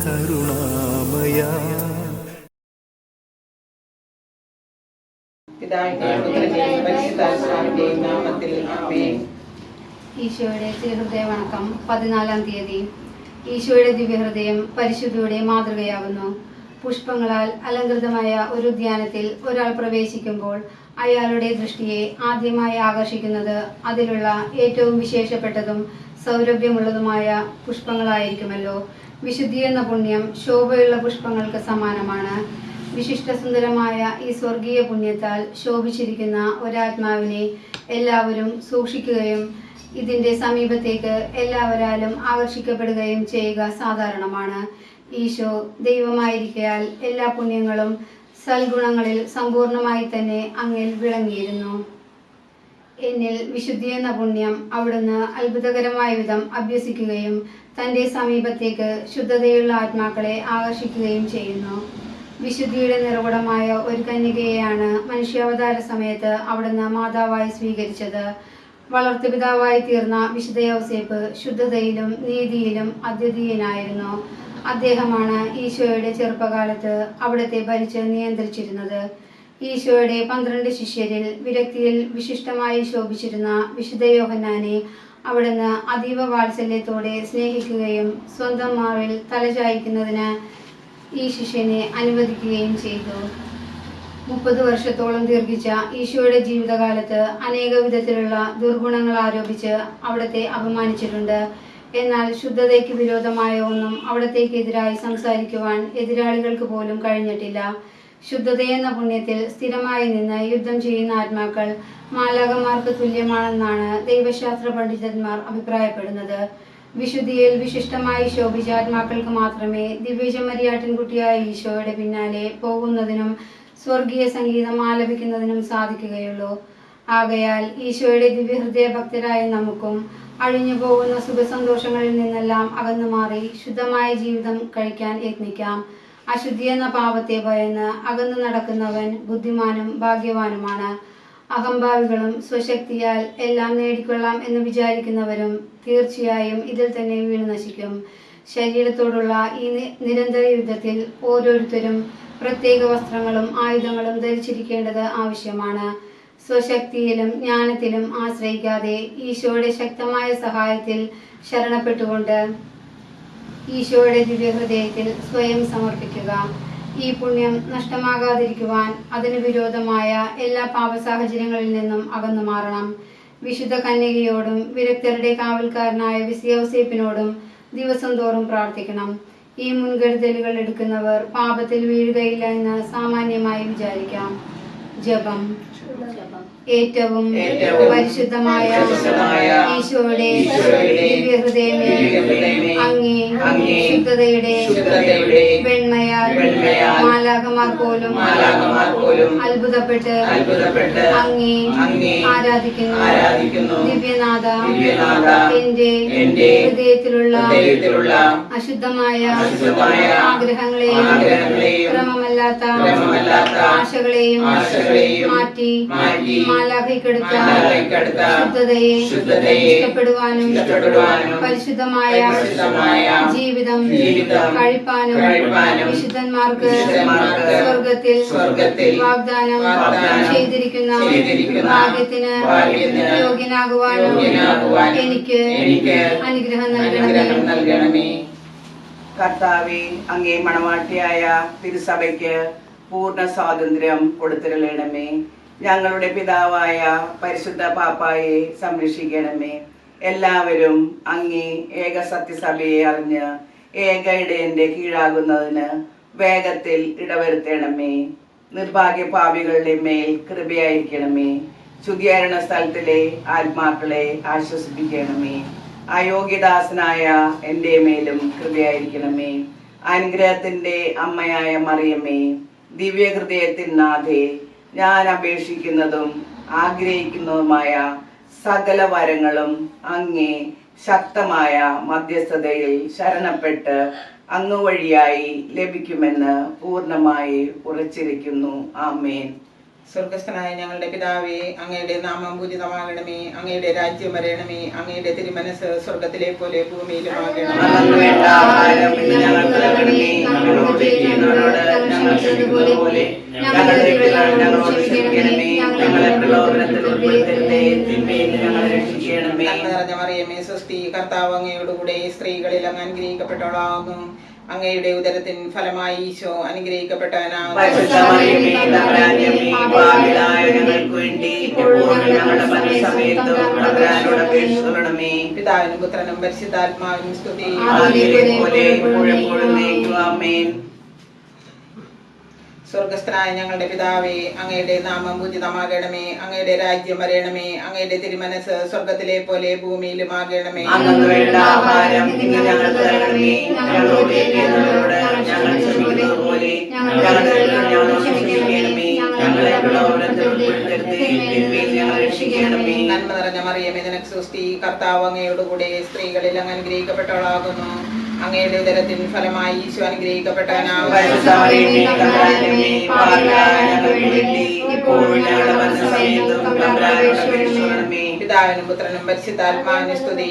കരുണാമയ. ഈശോയുടെ തിരുഹൃദയ വണക്കം പതിനാലാം തീയതി. ഈശോയുടെ ദിവ്യഹൃദയം പരിശുദ്ധിയുടെ മാതൃകയാകുന്നു. പുഷ്പങ്ങളാൽ അലങ്കൃതമായ ഒരു ഉദ്യാനത്തിൽ ഒരാൾ പ്രവേശിക്കുമ്പോൾ അയാളുടെ ദൃഷ്ടിയെ ആദ്യമായി ആകർഷിക്കുന്നത് അതിലുള്ള ഏറ്റവും വിശേഷപ്പെട്ടതും സൗരഭ്യമുള്ളതുമായ പുഷ്പങ്ങളായിരിക്കുമല്ലോ. വിശുദ്ധി എന്ന പുണ്യം ശോഭയുള്ള പുഷ്പങ്ങൾക്ക് സമാനമാണ്. വിശിഷ്ടസുന്ദരമായ ഈ സ്വർഗീയ പുണ്യത്താൽ ശോഭിച്ചിരിക്കുന്ന ഒരാത്മാവിനെ എല്ലാവരും സൂക്ഷിക്കുകയും ഇതിന്റെ സമീപത്തേക്ക് എല്ലാവരാലും ആകർഷിക്കപ്പെടുകയും ചെയ്യുക സാധാരണമാണ്. ഈശോ ദൈവമായിരിക്കയാൽ എല്ലാ പുണ്യങ്ങളും സൽഗുണങ്ങളിൽ സമ്പൂർണമായി തന്നെ അങ്ങിൽ വിളങ്ങിയിരുന്നു. എന്നിൽ വിശുദ്ധി എന്ന പുണ്യം അവിടുന്ന് അത്ഭുതകരമായ വിധം അഭ്യസിക്കുകയും തന്റെ സമീപത്തേക്ക് ശുദ്ധതയുള്ള ആത്മാക്കളെ ആകർഷിക്കുകയും ചെയ്യുന്നു. വിശുദ്ധിയുടെ നിറകുടമായ ഒരു കന്യകയെയാണ് മനുഷ്യാവതാര സമയത്ത് അവിടുന്ന് മാതാവായി സ്വീകരിച്ചത്. വളർത്തുപിതാവായി തീർന്ന വിശുദ്ധ യോസേപ്പ് ശുദ്ധതയിലും നീതിയിലും അദ്വിതീയനായിരുന്നു. അദ്ദേഹമാണ് ഈശോയുടെ ചെറുപ്പകാലത്ത് അവിടത്തെ ഭരിച്ച് നിയന്ത്രിച്ചിരുന്നത്. ഈശോയുടെ പന്ത്രണ്ട് ശിഷ്യരിൽ വിരക്തിയിൽ വിശിഷ്ടമായി ശോഭിച്ചിരുന്ന വിശുദ്ധ യോഹന്നാനെ അവിടുന്ന് അതീവ വാത്സല്യത്തോടെ സ്നേഹിക്കുകയും സ്വന്തം മാറിൽ തലചായ്ക്കുന്നതിന് ഈ ശിഷ്യനെ അനുവദിക്കുകയും ചെയ്തു. മുപ്പത് വർഷത്തോളം ദീർഘിച്ച ഈശോയുടെ ജീവിതകാലത്ത് അനേക വിധത്തിലുള്ള ദുർഗുണങ്ങൾ ആരോപിച്ച് അവിടത്തെ അപമാനിച്ചിട്ടുണ്ട്. എന്നാൽ ശുദ്ധതയ്ക്ക് വിരോധമായ ഒന്നും അവിടത്തേക്കെതിരായി സംസാരിക്കുവാൻ എതിരാളികൾക്ക് പോലും കഴിഞ്ഞിട്ടില്ല. ശുദ്ധതയെന്ന പുണ്യത്തിൽ സ്ഥിരമായി നിന്ന് യുദ്ധം ചെയ്യുന്ന ആത്മാക്കൾ മാലാകന്മാർക്ക് തുല്യമാണെന്നാണ് ദൈവശാസ്ത്ര പണ്ഡിതന്മാർ അഭിപ്രായപ്പെടുന്നത്. വിശുദ്ധിയിൽ വിശിഷ്ടമായി ശോഭിച്ച ആത്മാക്കൾക്ക് മാത്രമേ ദിവ്യജമരിയാട്ടിൻകുട്ടിയായ ഈശോയുടെ പിന്നാലെ പോകുന്നതിനും സ്വർഗീയ സംഗീതം ആലപിക്കുന്നതിനും സാധിക്കുകയുള്ളൂ. ആകയാൽ ഈശോയുടെ ദിവ്യഹൃദയ ഭക്തരായ നമുക്കും അഴിഞ്ഞു പോകുന്ന സുഖസന്തോഷങ്ങളിൽ നിന്നെല്ലാം അകന്നു മാറി ശുദ്ധമായ ജീവിതം കഴിക്കാൻ യത്നിക്കാം. അശുദ്ധി എന്ന പാപത്തെ ഭയന്ന് അകന്നു നടക്കുന്നവൻ ബുദ്ധിമാനും ഭാഗ്യവാനുമാണ്. അഹംഭാവികളും സ്വശക്തിയാൽ എല്ലാം നേടിക്കൊള്ളാം എന്ന് വിചാരിക്കുന്നവരും തീർച്ചയായും ഇതിൽ തന്നെ വീണു നശിക്കും. ശരീരത്തോടുള്ള ഈ നിരന്തര യുദ്ധത്തിൽ ഓരോരുത്തരും പ്രത്യേക വസ്ത്രങ്ങളും ആയുധങ്ങളും ധരിച്ചിരിക്കേണ്ടത് ആവശ്യമാണ്. സ്വശക്തിയിലും ജ്ഞാനത്തിലും ആശ്രയിക്കാതെ ഈശോയുടെ ശക്തമായ സഹായത്തിൽ ശരണപ്പെട്ടുകൊണ്ട് ഈശോയുടെ ദിവ്യഹൃദയത്തിൽ സ്വയം സമർപ്പിക്കുക. ഈ പുണ്യം നഷ്ടമാകാതിരിക്കുവാൻ അതിന് വിരോധമായ എല്ലാ പാപ സാഹചര്യങ്ങളിൽ നിന്നും അകന്നു മാറണം. വിശുദ്ധ കന്യകയോടും വിരക്തരുടെ കാവൽക്കാരനായ വിസിയോസേപ്പിനോടും ദിവസം തോറും പ്രാർത്ഥിക്കണം. ഈ മുൻകരുതലുകൾ എടുക്കുന്നവർ പാപത്തിൽ വീഴുകയില്ല എന്ന് സാമാന്യമായി വിചാരിക്കാം. ജപം. ഏറ്റവും ഏറ്റവും പരിശുദ്ധമായ ഈശോയുടെ ദിവ്യഹൃദയമേ അങ്ങേ ശുദ്ധതയുടെ വെണ്മയാൽ മാലാകമാർ പോലും മാലാഖമാർ പോലും അത്ഭുതപ്പെട്ട് അങ്ങേ ആരാധിക്കുന്നു. ദിവ്യനാഥ എന്റെ ഹൃദയത്തിലുള്ള അശുദ്ധമായ ആഗ്രഹങ്ങളെയും ക്രമമല്ലാത്ത ആശകളെയും മാറ്റി മാലാഖയ്ക്കെടുത്ത ശുദ്ധതയെ ഇഷ്ടപ്പെടുവാനും പരിശുദ്ധമായ ജീവിതം കഴിപ്പാനും വിശുദ്ധന്മാർക്ക് സ്വർഗത്തിൽ വാഗ്ദാനം ചെയ്തിരിക്കുന്ന ഭാഗ്യത്തിന് യോഗ്യനാകുവാനും എനിക്ക് അനുഗ്രഹം അനുഗ്രഹം നൽകണമേ. കർത്താവെ അങ്ങേ മണവാട്ടിയായ തിരുസഭയ്ക്ക് പൂർണ സ്വാതന്ത്ര്യം കൊടുത്തിരളണമേ ഞങ്ങളുടെ പിതാവായ പരിശുദ്ധ പാപ്പായെ സംരക്ഷിക്കണമേ. എല്ലാവരും അങ്ങേ ഏക സത്യസഭയെ അറിഞ്ഞ് ഏക ഇടയന്റെ കീഴാകുന്നതിന് വേഗത്തിൽ ഇടവരുത്തണമേ. നിർഭാഗ്യ പാപികളുടെ മേൽ കൃപയായിരിക്കണമേ. ശുദ്ധീകരണ സ്ഥലത്തിലെ ആത്മാക്കളെ ആശ്വസിപ്പിക്കണമേ. അയോഗ്യദാസനായ എന്റെ മേലും കൃപയായിരിക്കണമേ. അനുഗ്രഹത്തിന്റെ അമ്മയായ മറിയമ്മേ ദിവ്യഹൃദയത്തിൻ നാഥേ ഞാൻ അപേക്ഷിക്കുന്നതും ആഗ്രഹിക്കുന്നതുമായ സകല വരങ്ങളും അങ്ങേ ശക്തമായ മധ്യസ്ഥതയിൽ ശരണപ്പെട്ട് അങ്ങുവഴിയായി ലഭിക്കുമെന്ന് പൂർണമായി ഉറച്ചിരിക്കുന്നു. ആമേൻ. സ്വർഗസ്ഥനായ ഞങ്ങളുടെ പിതാവേ അങ്ങയുടെ നാമം പൂജിതമാകണമേ അങ്ങയുടെ രാജ്യം വരയണമേ അങ്ങയുടെ തിരുമനസ് സ്വർഗത്തിലെ പോലെ ഭൂമിയിലും നിറഞ്ഞ മറിയമേ സ്വസ്തി കർത്താവ് അങ്ങയോടുകൂടെ സ്ത്രീകളിൽ അങ്ങ് അനുഗ്രഹിക്കപ്പെട്ടവളാകുന്നു അങ്ങയുടെ ഉദരത്തിൻ ഫലമായി ഈശോ അപേക്ഷിക്കണമേ പിതാവിനും പുത്രനും പരിശുദ്ധാത്മാവിനും സ്തുതി ആദിയിലെ പോലെ ഇപ്പോഴെപ്പോഴും നീക്കുക ആമേൻ സ്വർഗസ്ഥനായ ഞങ്ങളുടെ പിതാവേ അങ്ങയുടെ നാമം പൂജിതമാകണമേ അങ്ങയുടെ രാജ്യം വരയണമേ അങ്ങയുടെ തിരുമനസ് സ്വർഗത്തിലെ പോലെ ഭൂമിയിലും ആകണമേ. നന്മ നിറഞ്ഞ മറിയമേ നിനക്ക് സുസ്തി കർത്താവ് അങ്ങയോടുകൂടെ സ്ത്രീകളിൽ അങ്ങ് അനുഗ്രഹിക്കപ്പെട്ടവളാകുന്നു. അങ്ങയുടെ ഉദരത്തിൽ ഫലമായി ഈശോ അനുഗ്രഹിക്കപ്പെട്ടവനാകുന്നു പിതാവിനും പുത്രനും പരിശുദ്ധാത്മാവിനും സ്തുതി.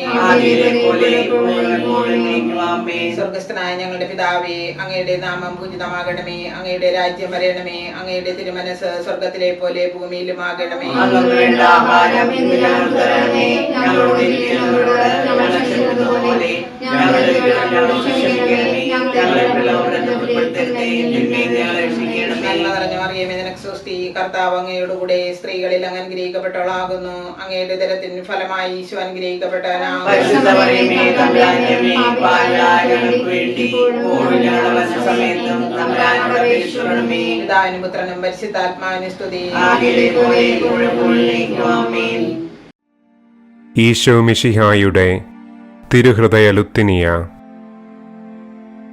സ്വർഗസ്ഥനായ ഞങ്ങളുടെ പിതാവേ അങ്ങയുടെ നാമം പൂജിതമാകണമേ അങ്ങയുടെ രാജ്യം വരയണമേ അങ്ങയുടെ തിരുമനസ് സ്വർഗത്തിലെ പോലെ ഭൂമിയിലും ആകണമേ ഞങ്ങളോട് കർത്താവ് അങ്ങയോടുകൂടെ സ്ത്രീകളിൽ അങ്ങ് അനുഗ്രഹിക്കപ്പെട്ടവളാകുന്നു. അങ്ങയുടെ തരത്തിന് ഫലമായി ഈശോ അനുഗ്രഹിക്കപ്പെട്ടവനാകുന്നു. പരിശുദ്ധാത്മാവിന് പുത്രനും സ്തുതി. ഈശോ മിഷിഹായുടെ തിരുഹൃദയ ലുത്തിനിയ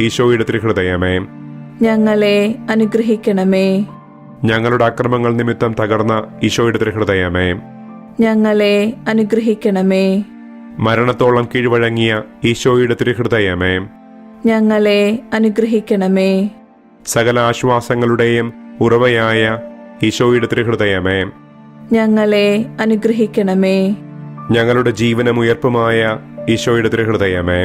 ഈശോയുടെ ത്രിഹൃദയമേ. ഞങ്ങളെ അനുഗ്രഹിക്കണമേ. ഞങ്ങളുടെ അക്രമങ്ങൾ നിമിത്തം തകർന്ന ഈശോയുടെ ത്രിഹൃദയമേ. ഞങ്ങളെ അനുഗ്രഹിക്കണമേ. മരണത്തോളം കീഴ്വഴങ്ങിയ ഈശോയുടെ ത്രിഹൃദയമേ. ഞങ്ങളെ അനുഗ്രഹിക്കണമേ. സകല ആശ്വാസങ്ങളുടെയും ഉറവയായ ഈശോയുടെ ത്രിഹൃദയമേ. ഞങ്ങളെ അനുഗ്രഹിക്കണമേ. ഞങ്ങളുടെ ജീവനമുയർപ്പുമായ ഈശോയുടെ ത്രിഹൃദയമേ.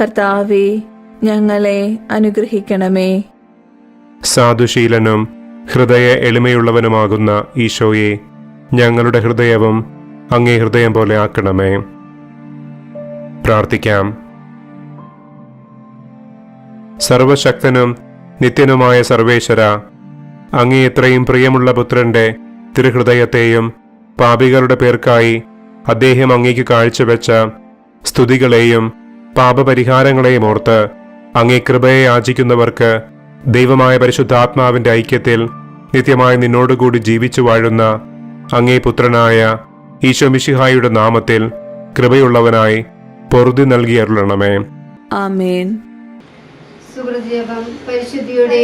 കർത്താവെ ഞങ്ങളെ അനുഗ്രഹിക്കണമേ. സാധുശീലനും ഹൃദയ എളിമയുള്ളവനുമാകുന്ന ഈശോയെ ഞങ്ങളുടെ ഹൃദയവും അങ്ങേ ഹൃദയം പോലെ ആക്കണമേ. പ്രാർത്ഥിക്കാം. സർവശക്തനും നിത്യനുമായ സർവേശ്വര അങ്ങേ ഇത്രയും പ്രിയമുള്ള പുത്രന്റെ തിരുഹൃദയത്തെയും പാപികളുടെ പേർക്കായി അദ്ദേഹം അങ്ങേക്ക് കാഴ്ചവെച്ച സ്തുതികളെയും പാപപരിഹാരങ്ങളെയും ഓർത്ത് അങ്ങേ കൃപയെ യാചിക്കുന്നവർക്ക് ദൈവമായ പരിശുദ്ധാത്മാവിന്റെ ഐക്യത്തിൽ നിത്യമായി നിന്നോടുകൂടി ജീവിച്ചു വാഴുന്ന അങ്ങേ പുത്രനായ ഈശോമിഷിഹായുടെ നാമത്തിൽ കൃപയുള്ളവനായി പൊറുതി നൽകി അരുളണമേ. ആമേൻ. സുഹൃജപം പരിശുദ്ധിയുടെ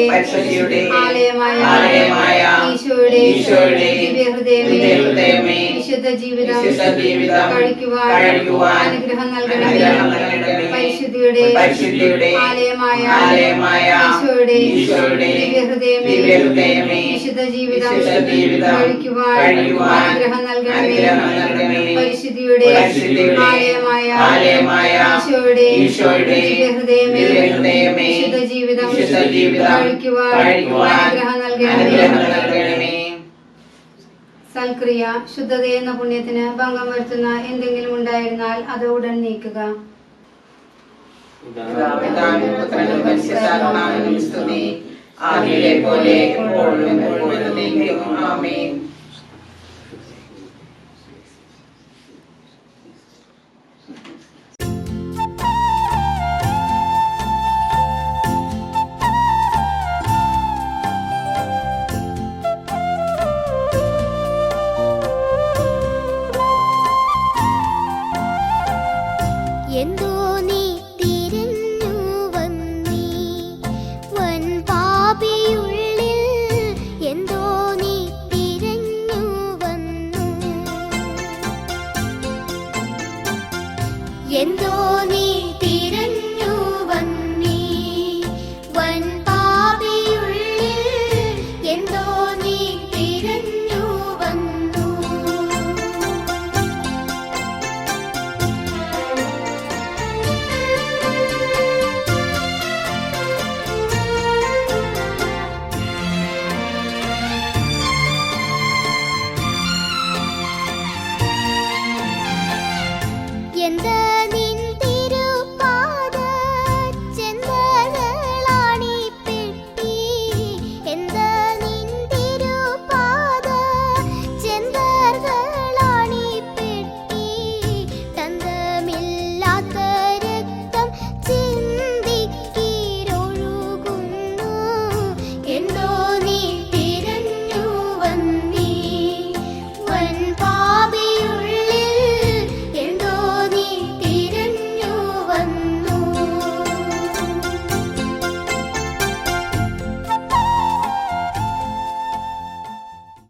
ആലയമായ ആലയമായ ഈശോയുടെ ഈശോയുടെ ദിവ്യഹൃദയമേ ദിവ്യഹൃദയമേ വിശുദ്ധ ജീവിതം വിശുദ്ധ ജീവിതം കഴിക്കുവാൻ കഴിക്കുവാൻ അനുഗ്രഹം നൽകണമേ. അനുഗ്രഹം നൽകണമേ. പരിശുദ്ധിയുടെ പരിശുദ്ധിയുടെ ആലയമായ ആലയമായ ഈശോയുടെ ഈശോയുടെ ദിവ്യഹൃദയമേ. ദിവ്യഹൃദയമേ. വിശുദ്ധ ജീവിതം വിശുദ്ധ ജീവിതം കഴിക്കുവാൻ കഴിക്കുവാൻ അനുഗ്രഹം നൽകണമേ. അനുഗ്രഹം നൽകണമേ. പരിശുദ്ധിയുടെ പരിശുദ്ധിയുടെ ആലയമായ ആലയമായ ഈശോയുടെ ഈശോയുടെ ദിവ്യഹൃദയമേ. ദിവ്യഹൃദയമേ. വിശുദ്ധ ജീവിതം വിശുദ്ധ ജീവിതം കഴിക്കുവാൻ കഴിക്കുവാൻ അനുഗ്രഹം അനുഗ്രഹം നൽകണമേ നൽകണമേ. സൽക്രിയ ശുദ്ധത എന്ന പുണ്യത്തിന് ഭംഗം വരുത്തുന്ന എന്തെങ്കിലും ഉണ്ടായിരുന്നാൽ അത് ഉടൻ നീക്കുക. ആമേൻ.